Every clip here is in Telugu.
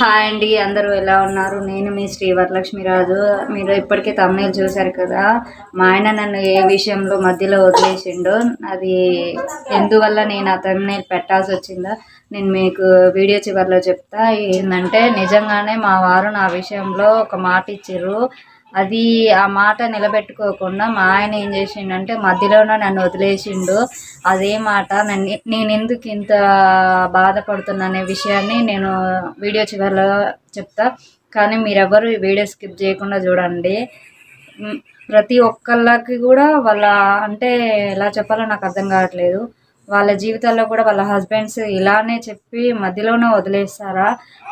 హాయ్ అండి అందరూ ఎలా ఉన్నారు? నేను మీ శ్రీ వరలక్ష్మిరాజు మీరు ఇప్పటికే తమిళ చూశారు కదా? మా ఆయన నన్ను ఏ విషయంలో మధ్యలో వదిలేసిండో అది ఎందువల్ల నేను ఆ తమిళ పెట్టాల్సి వచ్చిందో నేను మీకు వీడియో చివరిలో చెప్తా. ఏంటంటే నిజంగానే మా వారు నా విషయంలో ఒక మాట ఇచ్చిర్రు. అది ఆ మాట నిలబెట్టుకోకుండా మా ఆయన ఏం చేసిండంటే మధ్యలోనే నన్ను వదిలేసిండు. అదే మాట నన్ను నేను ఎందుకు ఇంత బాధపడుతున్నా అనే విషయాన్ని నేను వీడియో చివరిలో చెప్తా. కానీ మీరెవరు ఈ వీడియో స్కిప్ చేయకుండా చూడండి. ప్రతి ఒక్కళ్ళకి కూడా వాళ్ళ అంటే ఎలా చెప్పాలో నాకు అర్థం కావట్లేదు. వాళ్ళ జీవితాల్లో కూడా వాళ్ళ హస్బెండ్స్ ఇలానే చెప్పి మధ్యలోనే వదిలేస్తారా?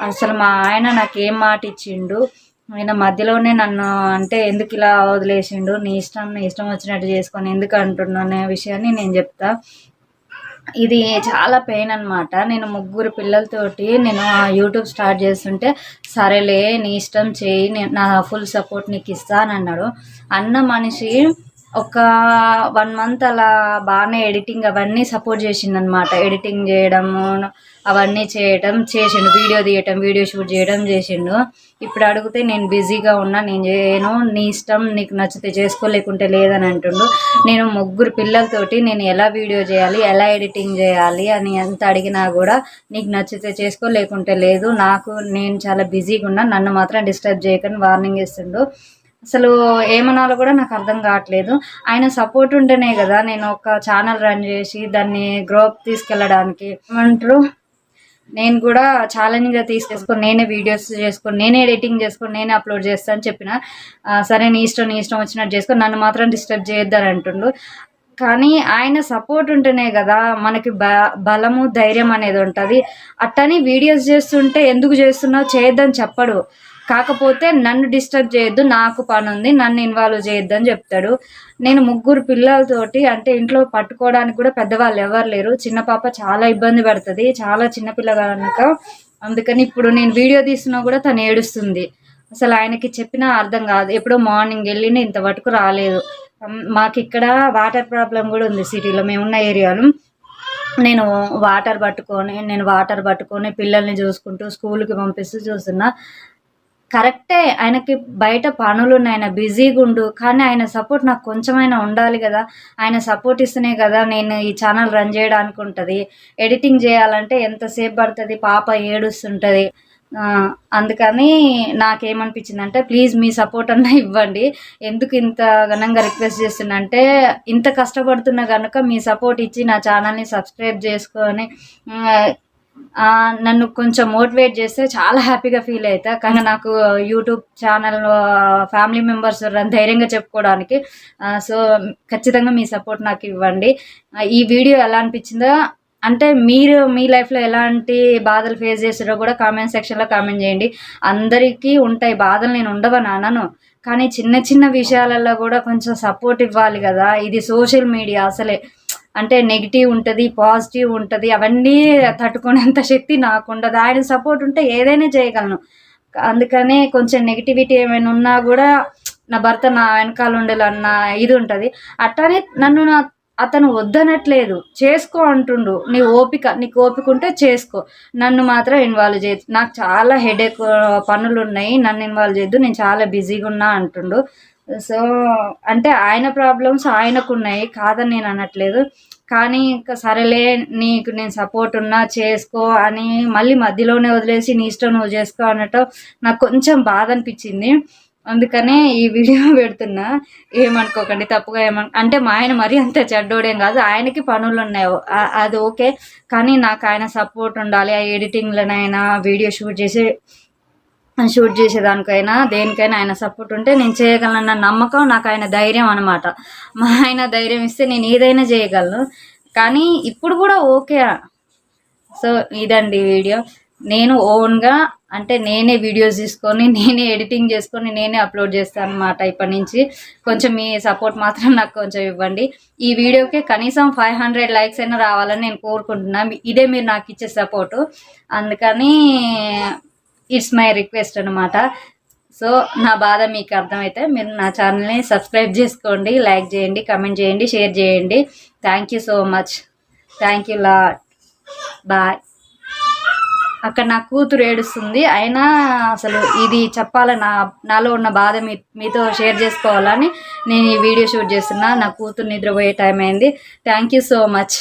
అసలు మా ఆయన నాకు ఏం మాట ఇచ్చిండు? ఆయన మధ్యలోనే నన్ను అంటే ఎందుకు ఇలా వదిలేసిండు? నీ ఇష్టం నీ ఇష్టం వచ్చినట్టు చేసుకొని ఎందుకు అంటున్నా అనే విషయాన్ని నేను చెప్తా. ఇది చాలా పెయిన్ అన్నమాట. నేను ముగ్గురు పిల్లలతోటి నేను ఆ యూట్యూబ్ స్టార్ట్ చేస్తుంటే సరేలే నీ ఇష్టం చేయి నేను నా ఫుల్ సపోర్ట్ నీకు ఇస్తాను అన్నాడు. అన్న మనిషి ఒక వన్ మంత్ అలా బాగానే ఎడిటింగ్ అవన్నీ సపోర్ట్ చేసిండు అనమాట ఎడిటింగ్ చేయడము అవన్నీ చేయటం చేసిండు. వీడియో తీయటం వీడియో షూట్ చేయడం చేసిండు. ఇప్పుడు అడిగితే నేను బిజీగా ఉన్నా నేను చేయను నీ ఇష్టం నీకు నచ్చితే చేసుకో లేకుంటే లేదని అంటుండు. నేను ముగ్గురు పిల్లలతోటి నేను ఎలా వీడియో చేయాలి ఎలా ఎడిటింగ్ చేయాలి అని ఎంత అడిగినా కూడా నీకు నచ్చితే చేసుకో లేకుంటే లేదు. నాకు నేను చాలా బిజీగా ఉన్నా నన్ను మాత్రం డిస్టర్బ్ చేయకని వార్నింగ్ ఇస్తుండు. అసలు ఏమనాలో కూడా నాకు అర్థం కావట్లేదు. ఆయన సపోర్ట్ ఉంటేనే కదా నేను ఒక ఛానల్ రన్ చేసి దాన్ని గ్రోప్ తీసుకెళ్ళడానికి ఏమంటారు? నేను కూడా ఛాలెంజ్గా తీసుకొని నేనే వీడియోస్ చేసుకొని నేనే ఎడిటింగ్ చేసుకొని నేనే అప్లోడ్ చేస్తాను అని చెప్పిన సరే నీ ఇష్టం నీ ఇష్టం వచ్చినట్టు చేసుకొని నన్ను మాత్రం డిస్టర్బ్ చేయొద్దని అంటుండు. కానీ ఆయన సపోర్ట్ ఉంటేనే కదా మనకి బ బలము ధైర్యం అనేది ఉంటుంది. అట్టని వీడియోస్ చేస్తుంటే ఎందుకు చేస్తున్నావు? చేయొద్దని చెప్పడు. కాకపోతే నన్ను డిస్టర్బ్ చేయొద్దు నాకు పని ఉంది నన్ను ఇన్వాల్వ్ చేయొద్దు అని చెప్తాడు. నేను ముగ్గురు పిల్లలతోటి అంటే ఇంట్లో పట్టుకోవడానికి కూడా పెద్దవాళ్ళు ఎవరు లేరు. చిన్న పాప చాలా ఇబ్బంది పడుతుంది చాలా చిన్నపిల్ల కనుక. అందుకని ఇప్పుడు నేను వీడియో తీసినా కూడా తను ఏడుస్తుంది. అసలు ఆయనకి చెప్పినా అర్థం కాదు. ఎప్పుడో మార్నింగ్ వెళ్ళిన ఇంతవరకు రాలేదు. మాకు ఇక్కడ వాటర్ ప్రాబ్లం కూడా ఉంది సిటీలో మేమున్న ఏరియాలో. నేను వాటర్ పట్టుకొని నేను వాటర్ పట్టుకొని పిల్లల్ని చూసుకుంటూ స్కూల్కి పంపిస్తూ చూస్తున్నా. కరెక్టే ఆయనకి బయట పనులు ఉన్నాయి ఆయన బిజీగా ఉండు కానీ ఆయన సపోర్ట్ నాకు కొంచెమైనా ఉండాలి కదా. ఆయన సపోర్ట్ ఇస్తేనే కదా నేను ఈ ఛానల్ రన్ చేయడానికి ఉంటుంది ఎడిటింగ్ చేయాలంటే ఎంతసేపు పడుతుంది? పాప ఏడుస్తుంటుంది. అందుకని నాకేమనిపించింది అంటే ప్లీజ్ మీ సపోర్ట్ అన్న ఇవ్వండి. ఎందుకు ఇంత ఘనంగా రిక్వెస్ట్ చేస్తున్నంటే ఇంత కష్టపడుతున్నా కనుక మీ సపోర్ట్ ఇచ్చి నా ఛానల్ని సబ్స్క్రైబ్ చేసుకొని నన్ను కొంచెం మోటివేట్ చేస్తే చాలా హ్యాపీగా ఫీల్ అవుతా కానీ నాకు యూట్యూబ్ ఛానల్ ఫ్యామిలీ మెంబర్స్ ధైర్యంగా చెప్పుకోవడానికి సో ఖచ్చితంగా మీ సపోర్ట్ నాకు ఇవ్వండి. ఈ వీడియో ఎలా అనిపించిందో? అంటే మీరు మీ లైఫ్లో ఎలాంటి బాధలు ఫేస్ చేసారో కూడా కామెంట్ సెక్షన్లో కామెంట్ చేయండి. అందరికీ ఉంటాయి బాధలు నేను ఉండవని అనను కానీ చిన్న చిన్న విషయాలలో కూడా కొంచెం సపోర్ట్ ఇవ్వాలి కదా. ఇది సోషల్ మీడియా అసలే. అంటే నెగిటివ్ ఉంటుంది పాజిటివ్ ఉంటుంది అవన్నీ తట్టుకునేంత శక్తి నాకు ఉండదు ఆయన సపోర్ట్ ఉంటే ఏదైనా చేయగలను. అందుకనే కొంచెం నెగిటివిటీ ఏమైనా ఉన్నా కూడా నా భర్త నా వెనకాల ఉండాలన్న ఇది ఉంటుంది. అట్లానే నన్ను నా అతను వద్దనట్లేదు. చేసుకో అంటుండు. నీ ఓపిక నీకు ఓపిక ఉంటే చేసుకో. నన్ను మాత్రం ఇన్వాల్వ్ చేయదు నాకు చాలా హెడేక్ పనులు ఉన్నాయి నన్ను ఇన్వాల్వ్ చేయొద్దు. నేను చాలా బిజీగా ఉన్నా అంటుండు. సో అంటే ఆయన ప్రాబ్లమ్స్ ఆయనకు ఉన్నాయి కాదని నేను అనట్లేదు. కానీ ఇంకా సరేలే నీకు నేను సపోర్ట్ ఉన్నా చేసుకో అని మళ్ళీ మధ్యలోనే వదిలేసి నీ ఇష్టం నువ్వు చేసుకో అన్నట్టు నాకు కొంచెం బాధ అనిపించింది. అందుకనే ఈ వీడియో పెడుతున్నా. ఏమనుకోకండి తప్పుగా ఏమను అంటే మా ఆయన మరీ అంత చెడ్డోడేం కాదు. ఆయనకి పనులు ఉన్నాయి. అది ఓకే. కానీ నాకు ఆయన సపోర్ట్ ఉండాలి ఆ ఎడిటింగ్లోనైనా వీడియో షూట్ చేసి షూట్ చేసేదానికైనా దేనికైనా ఆయన సపోర్ట్ ఉంటే నేను చేయగలనన్న నమ్మకం నాకు ఆయన ధైర్యం అనమాట మా ఆయన ధైర్యం ఇస్తే నేను ఏదైనా చేయగలను. కానీ ఇప్పుడు కూడా ఓకే. సో ఇదండి వీడియో. నేను ఓన్గా అంటే నేనే వీడియోస్ తీసుకొని నేనే ఎడిటింగ్ చేసుకొని నేనే అప్లోడ్ చేస్తాను అనమాట ఇప్పటి నుంచి. కొంచెం మీ సపోర్ట్ మాత్రం నాకు కొంచెం ఇవ్వండి. ఈ వీడియోకి కనీసం ఫైవ్ హండ్రెడ్ లైక్స్ అయినా రావాలని నేను కోరుకుంటున్నాను ఇదే మీరు నాకు ఇచ్చే సపోర్టు అందుకని ఇట్స్ మై రిక్వెస్ట్ అనమాట సో నా బాధ మీకు అర్థమైతే మీరు నా ఛానల్ని సబ్స్క్రైబ్ చేసుకోండి లైక్ చేయండి కమెంట్ చేయండి షేర్ చేయండి. Thank you so much. Thank you lot. Bye. అక్కడ నా కూతురు ఏడుస్తుంది. అయినా అసలు ఇది చెప్పాలని నా నాలో ఉన్న బాధ మీ మీతో షేర్ చేసుకోవాలని నేను ఈ వీడియో షూట్ చేస్తున్నా. నా కూతురు నిద్రపోయే టైం అయింది. Thank you so much.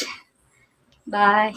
Bye.